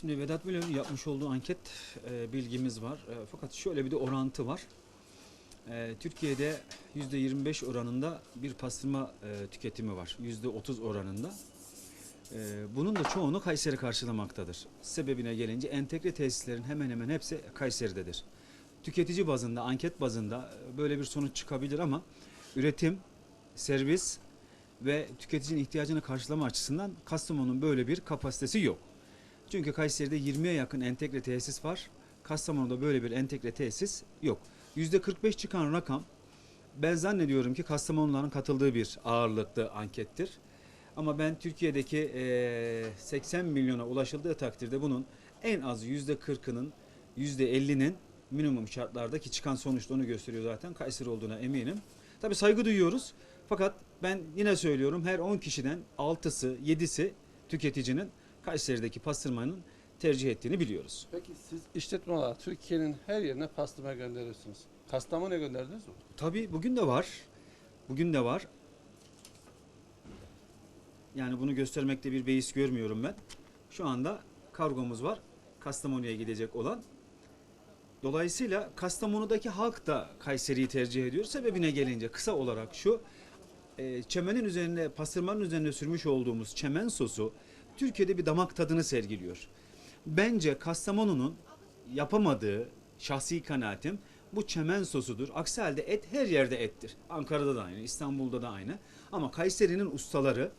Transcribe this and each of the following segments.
Şimdi Vedat Milor'un yapmış olduğu anket e, bilgimiz var. E, fakat şöyle bir de orantı var. E, Türkiye'de %25 oranında bir pastırma e, tüketimi var. %30 oranında. E, bunun da çoğunu Kayseri karşılamaktadır. Sebebine gelince entegre tesislerin hemen hemen hepsi Kayseri'dedir. Tüketici bazında, anket bazında e, böyle bir sonuç çıkabilir ama üretim, servis ve tüketicinin ihtiyacını karşılama açısından Kastamonu'nun böyle bir kapasitesi yok. Çünkü Kayseri'de 20'ye yakın entegre tesis var. Kastamonu'da böyle bir entegre tesis yok. %45 çıkan rakam ben zannediyorum ki Kastamonuların katıldığı bir ağırlıklı ankettir. Ama ben Türkiye'deki eee, 80 milyona ulaşıldığı takdirde bunun en az %40'ının %50'nin minimum şartlardaki çıkan sonuçta onu gösteriyor zaten. Kayseri olduğuna eminim. Tabii saygı duyuyoruz. Fakat ben yine söylüyorum her 10 kişiden 6'sı 7'si tüketicinin Kayseri'deki pastırmanın tercih ettiğini biliyoruz. Peki siz işletme olarak Türkiye'nin her yerine pastırma gönderiyorsunuz. Kastamonu'ya gönderdiniz mi? Tabii bugün de var. Bugün de var. Yani bunu göstermekte bir beis görmüyorum ben. Şu anda kargomuz var. Kastamonu'ya gidecek olan. Dolayısıyla Kastamonu'daki halk da Kayseri'yi tercih ediyor. Sebebine gelince kısa olarak şu. e, çemenin üzerine, pastırmanın üzerine sürmüş olduğumuz çemen sosu Türkiye'de bir damak tadını sergiliyor. Bence Kastamonu'nun yapamadığı şahsi kanaatim bu çemen sosudur. Aksi halde et her yerde ettir. Ankara'da da aynı, İstanbul'da da aynı. Ama Kayseri'nin ustaları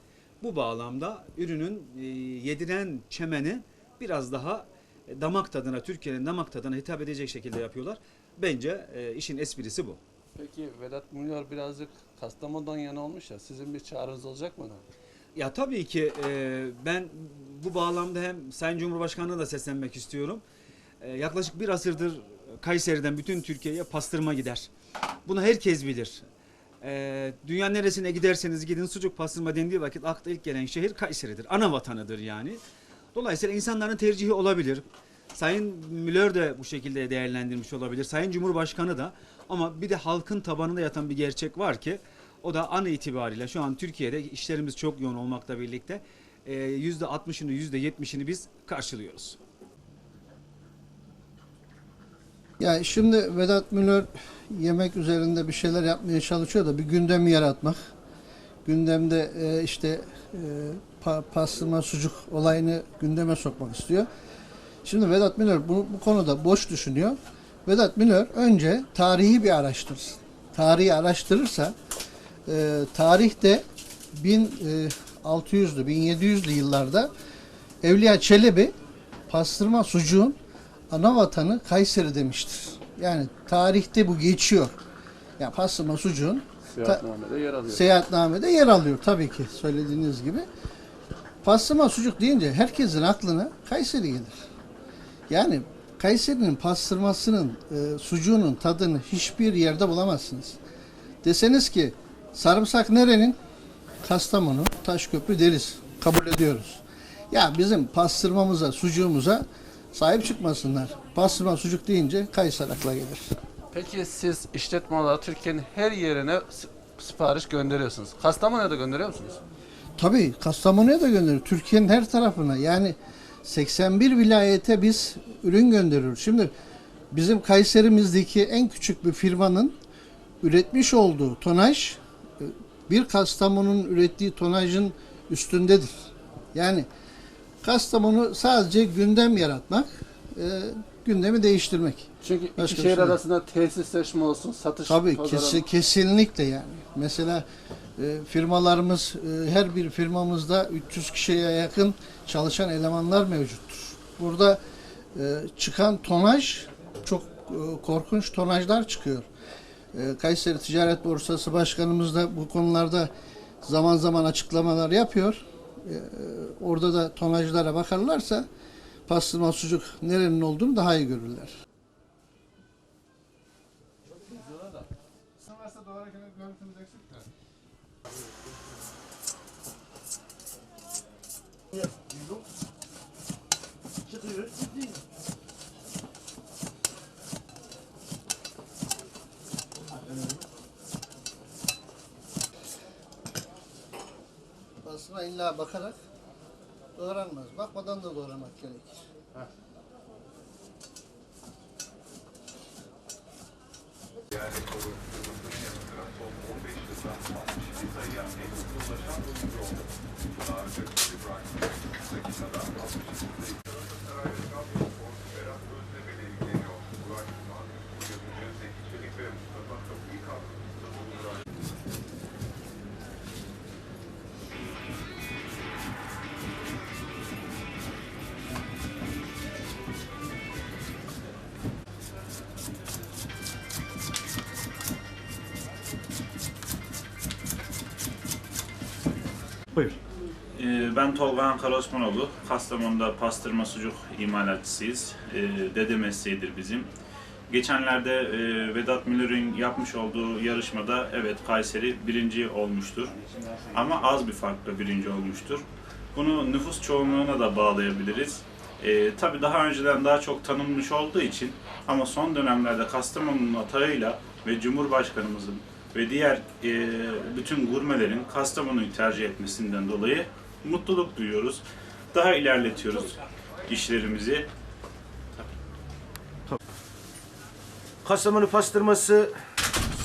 bu bağlamda ürünün e, yediren çemeni biraz daha e, damak tadına, Türkiye'nin damak tadına hitap edecek şekilde yapıyorlar. Bence e, işin esprisi bu. Peki Vedat Milor birazcık Kastamonu'dan yana olmuş ya. Sizin bir çağrınız olacak mı? ona? Ya tabii ki e, ben bu bağlamda hem Sayın Cumhurbaşkanı'na da seslenmek istiyorum. E, yaklaşık bir asırdır Kayseri'den bütün Türkiye'ye pastırma gider. Bunu herkes bilir. E, dünya neresine giderseniz gidin sucuk pastırma dendiği vakit akla ilk gelen şehir Kayseri'dir. Ana vatanıdır yani. Dolayısıyla insanların tercihi olabilir. Sayın Müller de bu şekilde değerlendirmiş olabilir. Sayın Cumhurbaşkanı da ama bir de halkın tabanında yatan bir gerçek var ki o da an itibariyle şu an Türkiye'de işlerimiz çok yoğun olmakla birlikte e, %60'ını %70'ini biz karşılıyoruz. Yani şimdi Vedat Milor yemek üzerinde bir şeyler yapmaya çalışıyor da bir gündem yaratmak. Gündemde e, işte e, pa- pastırma sucuk olayını gündeme sokmak istiyor. Şimdi Vedat Milor bu, bu konuda boş düşünüyor. Vedat Milor önce tarihi bir araştırsın. Tarihi araştırırsa e, tarihte 1600'lü 1700'lü yıllarda Evliya Çelebi pastırma sucuğun ana vatanı Kayseri demiştir. Yani tarihte bu geçiyor. Yani pastırma sucuğun Seyahatname'de yer alıyor. seyahatnamede yer alıyor tabii ki söylediğiniz gibi. Pastırma sucuk deyince herkesin aklına Kayseri gelir. Yani Kayseri'nin pastırmasının, e, sucuğunun tadını hiçbir yerde bulamazsınız. Deseniz ki sarımsak nerenin? Kastamonu, Taşköprü deriz. Kabul ediyoruz. Ya bizim pastırmamıza, sucuğumuza sahip çıkmasınlar. Pastırma sucuk deyince Kayseri akla gelir. Peki siz işletme olarak Türkiye'nin her yerine sipariş gönderiyorsunuz. Kastamonu'ya da gönderiyor musunuz? Tabii Kastamonu'ya da gönderiyor. Türkiye'nin her tarafına. Yani 81 vilayete biz ürün gönderiyoruz. Şimdi bizim Kayserimizdeki en küçük bir firmanın üretmiş olduğu tonaj bir Kastamonu'nun ürettiği tonajın üstündedir. Yani Kastamonu sadece gündem yaratmak, e, gündemi değiştirmek. Çünkü iki Başka bir şehir şey arasında tesisleşme olsun, satış Tabii kesi- kesinlikle yani. Mesela e, firmalarımız e, her bir firmamızda 300 kişiye yakın çalışan elemanlar mevcuttur. Burada e, çıkan tonaj çok e, korkunç tonajlar çıkıyor. E, Kayseri Ticaret Borsası Başkanımız da bu konularda zaman zaman açıklamalar yapıyor. E, orada da tonajlara bakarlarsa pastırma sucuk nerenin olduğunu daha iyi görürler. Aslında illa bakarak doğranmaz. Bakmadan da doğramak gerekir. Buyur. Ben Tolga Ankara Osmanoğlu. Kastamonu'da pastırma sucuk imalatçısıyız. Ee, Dede mesleğidir bizim. Geçenlerde e, Vedat Milor'un yapmış olduğu yarışmada evet Kayseri birinci olmuştur. Ama az bir farkla birinci olmuştur. Bunu nüfus çoğunluğuna da bağlayabiliriz. Ee, tabii daha önceden daha çok tanınmış olduğu için ama son dönemlerde Kastamonu'nun atağıyla ve Cumhurbaşkanımızın ve diğer e, bütün gurmelerin Kastamonu'yu tercih etmesinden dolayı mutluluk duyuyoruz. Daha ilerletiyoruz işlerimizi. Kastamonu pastırması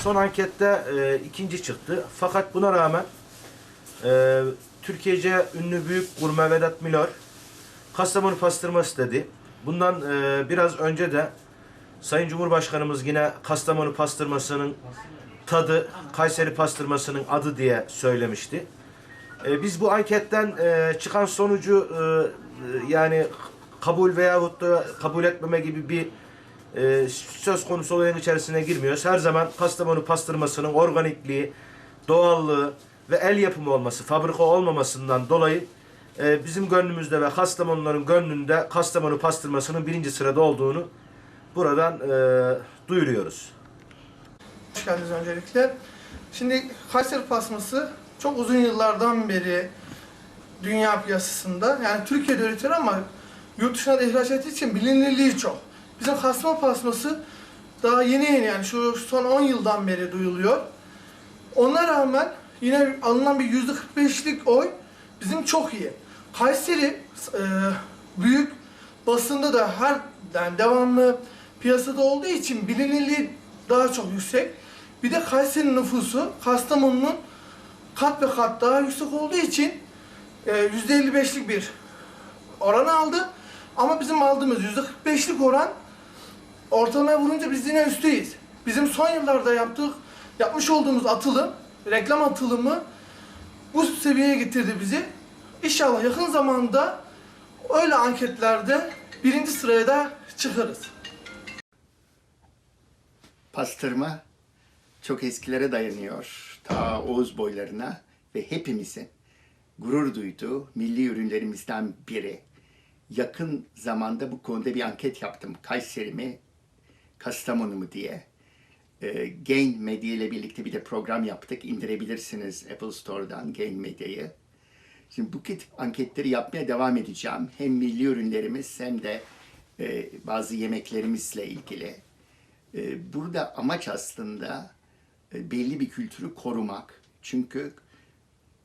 son ankette e, ikinci çıktı. Fakat buna rağmen e, Türkiye'ce ünlü büyük gurme Vedat Milor Kastamonu pastırması dedi. Bundan e, biraz önce de Sayın Cumhurbaşkanımız yine Kastamonu pastırmasının tadı Kayseri pastırmasının adı diye söylemişti. E, biz bu anketten e, çıkan sonucu e, yani kabul veyahut da kabul etmeme gibi bir söz konusu olayın içerisine girmiyoruz. Her zaman Kastamonu pastırmasının organikliği, doğallığı ve el yapımı olması, fabrika olmamasından dolayı bizim gönlümüzde ve Kastamonuların gönlünde Kastamonu pastırmasının birinci sırada olduğunu buradan duyuruyoruz. Hoş geldiniz öncelikle. Şimdi Kayseri pasması çok uzun yıllardan beri dünya piyasasında yani Türkiye'de üretiyor ama yurt dışına da ihraç ettiği için bilinirliği çok. Bizim Kastamonu pasması daha yeni yeni yani şu son 10 yıldan beri duyuluyor. Ona rağmen yine alınan bir %45'lik oy bizim çok iyi. Kayseri e, büyük basında da her yani devamlı piyasada olduğu için bilinirliği daha çok yüksek. Bir de Kayseri'nin nüfusu Kastamonu'nun kat ve kat daha yüksek olduğu için e, %55'lik bir oran aldı. Ama bizim aldığımız %45'lik oran ortalamaya vurunca biz yine üstteyiz. Bizim son yıllarda yaptık, yapmış olduğumuz atılım, reklam atılımı bu seviyeye getirdi bizi. İnşallah yakın zamanda öyle anketlerde birinci sıraya da çıkarız. Pastırma çok eskilere dayanıyor. Ta Oğuz boylarına ve hepimizin gurur duyduğu milli ürünlerimizden biri. Yakın zamanda bu konuda bir anket yaptım. Kayseri mi, Kastamonu mu diye. Ee, Gain Medya ile birlikte bir de program yaptık. İndirebilirsiniz Apple Store'dan Gain Medya'yı. Şimdi bu tip anketleri yapmaya devam edeceğim. Hem milli ürünlerimiz hem de e, bazı yemeklerimizle ilgili. Ee, Burada amaç aslında e, belli bir kültürü korumak. Çünkü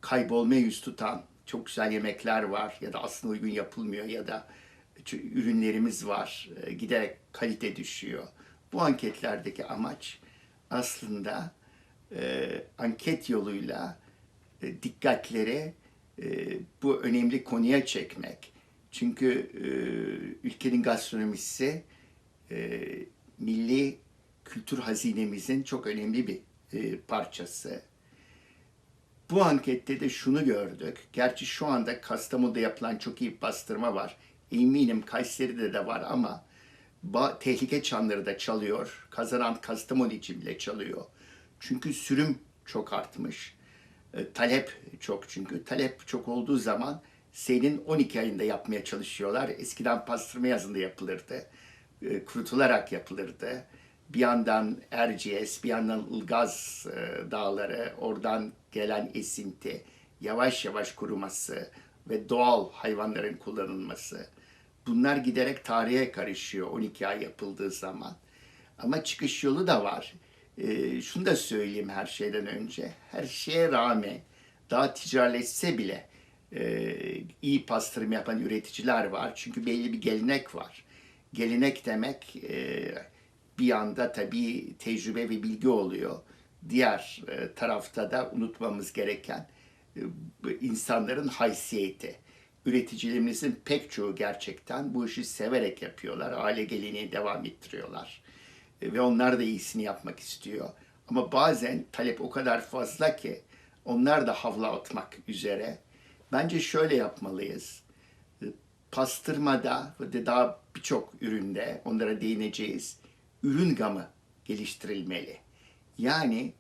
kaybolmaya yüz tutan çok güzel yemekler var ya da aslında uygun yapılmıyor ya da ürünlerimiz var. e, Giderek kalite düşüyor. Bu anketlerdeki amaç aslında e, anket yoluyla e, dikkatleri e, bu önemli konuya çekmek. Çünkü e, ülkenin gastronomisi e, milli kültür hazinemizin çok önemli bir e, parçası. Bu ankette de şunu gördük. Gerçi şu anda Kastamonu'da yapılan çok iyi bastırma var. Eminim Kayseri'de de var ama ba- tehlike çanları da çalıyor. Kazanan Kastamonu için bile çalıyor. Çünkü sürüm çok artmış. E, talep çok çünkü. Talep çok olduğu zaman senin 12 ayında yapmaya çalışıyorlar. Eskiden pastırma yazında yapılırdı. E, kurutularak yapılırdı. Bir yandan Erciyes, bir yandan Ilgaz e, dağları, oradan gelen esinti, yavaş yavaş kuruması ve doğal hayvanların kullanılması. Bunlar giderek tarihe karışıyor 12 ay yapıldığı zaman. Ama çıkış yolu da var. Ee, şunu da söyleyeyim her şeyden önce. Her şeye rağmen daha ticaretleşse bile e, iyi pastırma yapan üreticiler var. Çünkü belli bir gelenek var. Gelenek demek e, bir yanda tabii tecrübe ve bilgi oluyor. Diğer e, tarafta da unutmamız gereken e, insanların haysiyeti. Üreticilerimizin pek çoğu gerçekten bu işi severek yapıyorlar. Aile geleneği devam ettiriyorlar. E, Ve onlar da iyisini yapmak istiyor. Ama bazen talep o kadar fazla ki onlar da havla atmak üzere. Bence şöyle yapmalıyız. Pastırmada ve daha birçok üründe onlara değineceğiz. Ürün gamı geliştirilmeli. Yani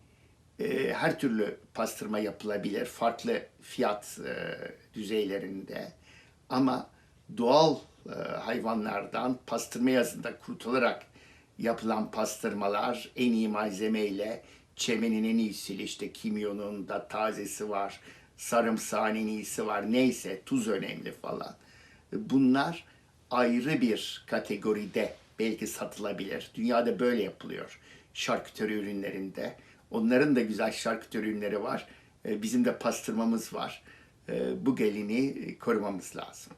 e, her türlü pastırma yapılabilir. Farklı fiyat e, düzeylerinde. Ama doğal e, hayvanlardan pastırma yazında kurutularak yapılan pastırmalar en iyi malzemeyle çemenin en iyisi işte kimyonun da tazesi var, sarımsağın en iyisi var neyse tuz önemli falan. Bunlar ayrı bir kategoride belki satılabilir. Dünyada böyle yapılıyor şarküteri ürünlerinde. Onların da güzel şarküteri ürünleri var. E, Bizim de pastırmamız var. E, Bu gelini korumamız lazım.